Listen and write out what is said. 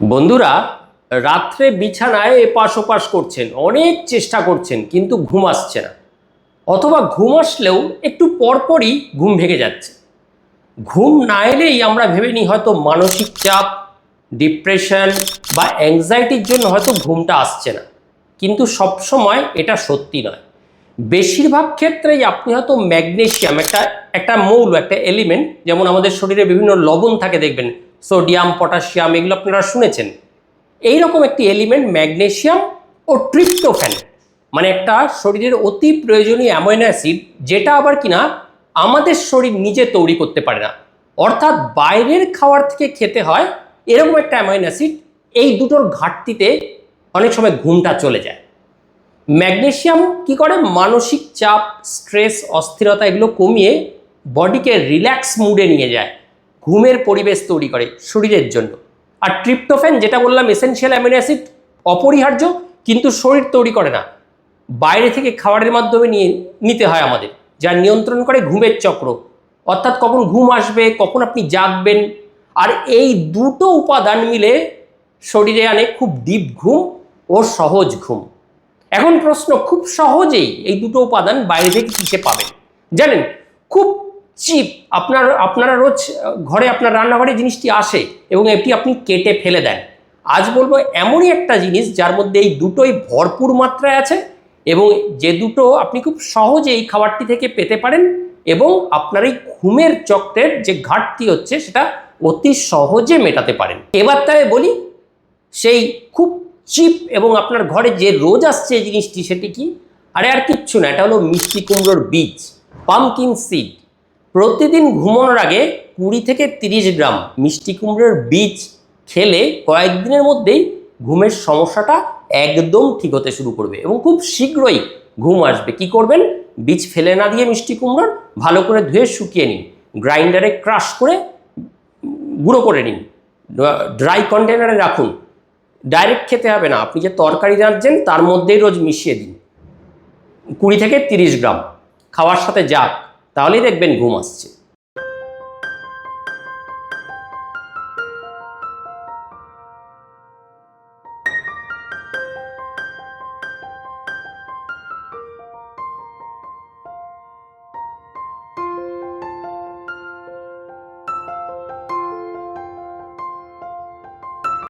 বন্ধুরা, রাত্রে বিছানায় এপাশ ওপাশ করছেন, অনেক চেষ্টা করছেন, কিন্তু ঘুম আসছে না। অথবা ঘুম আসলেও একটু পরপরই ঘুম ভেঙে যাচ্ছে। ঘুম না এলেই আমরা ভেবে নিই হয়তো মানসিক চাপ, ডিপ্রেশন বা অ্যাংজাইটির জন্য হয়তো ঘুমটা আসছে না। কিন্তু সবসময় এটা সত্যি নয়। বেশিরভাগ ক্ষেত্রেই আপনি হয়তো ম্যাগনেশিয়াম, একটা একটা মৌল, একটা এলিমেন্ট যেমন আমাদের শরীরে বিভিন্ন লবণ থাকে, দেখবেন সোডিয়াম, পটাশিয়াম, এগুলো আপনারা শুনেছেন। এইরকম একটি এলিমেন্ট ম্যাগনেশিয়াম ও ট্রিপ্টোফ্যান মানে একটা শরীরের অতি প্রয়োজনীয় অ্যামাইনো অ্যাসিড, যেটা আবার কিনা আমাদের শরীর নিজে তৈরি করতে পারে না। অর্থাৎ বাইরের খাওয়ার থেকে খেতে হয় এরকম একটা অ্যামাইনো অ্যাসিড, এই দুটোর ঘাটতিতে অনেক সময় ঘুমটা চলে যায়। ম্যাগনেশিয়াম কি করে? মানসিক চাপ, স্ট্রেস, অস্থিরতা এগুলো কমিয়ে বডিকে রিল্যাক্স মুডে নিয়ে যায়। ঘুমের পরিবেশ তৈরি করে শরীরের জন্য। আর ট্রিপ্টোফ্যান, যেটা বললাম এসেনশিয়াল অ্যামিনো অ্যাসিড অপরিহার্য, কিন্তু শরীর তৈরি করে না। বাইরে থেকে খাবারের মাধ্যমে নিয়ে নিতে হয় আমাদের, যা নিয়ন্ত্রণ করে ঘুমের চক্র। অর্থাৎ কখন ঘুম আসবে, কখন আপনি জাগবেন। আর এই দুটো উপাদান মিলে শরীরে আনে খুব ডিপ ঘুম ও সহজ ঘুম। এখন প্রশ্ন, খুব সহজেই এই দুটো উপাদান বাইরে থেকে কিসে পাবেন? জানেন, খুব চিপ, আপনার, আপনারা রোজ ঘরে আপনার রান্নাঘরে জিনিসটি আসে এবং এটি আপনি কেটে ফেলে দেন। আজ বলব এমনই একটা জিনিস যার মধ্যে এই দুটোই ভরপুর মাত্রায় আছে এবং যে দুটো আপনি খুব সহজে এই খাবারটি থেকে পেতে পারেন এবং আপনার এই ঘুমের চক্রের যে ঘাটতি হচ্ছে সেটা অতি সহজে মেটাতে পারেন। এবার তাই বলি, সেই খুব চিপ এবং আপনার ঘরে যে রোজ আসছে এই জিনিসটি সেটি কি? আরে আর কিচ্ছু না, এটা হলো মিষ্টি কুমড়োর বীজ পামকিন সিড প্রতিদিন ঘুমানোর আগে কুড়ি থেকে তিরিশ গ্রাম মিষ্টি কুমড়োর বীজ খেলে কয়েকদিনের মধ্যেই ঘুমের সমস্যাটা একদম ঠিক হতে শুরু করবে এবং খুব শীঘ্রই ঘুম আসবে। কি করবেন? বীজ ফেলে না দিয়ে মিষ্টি কুমড়োর ভালো করে ধুয়ে শুকিয়ে নিন। গ্রাইন্ডারে ক্রাশ করে গুঁড়ো করে নিন। ড্রাই কন্টেনারে রাখুন। ডাইরেক্ট খেতে হবে না। আপনি যে তরকারি রাঁধছেন তার মধ্যেই রোজ মিশিয়ে দিন। কুড়ি থেকে তিরিশ গ্রাম। খাওয়ার সাথে যাক। তাহলেই দেখবেন ঘুম আসছে।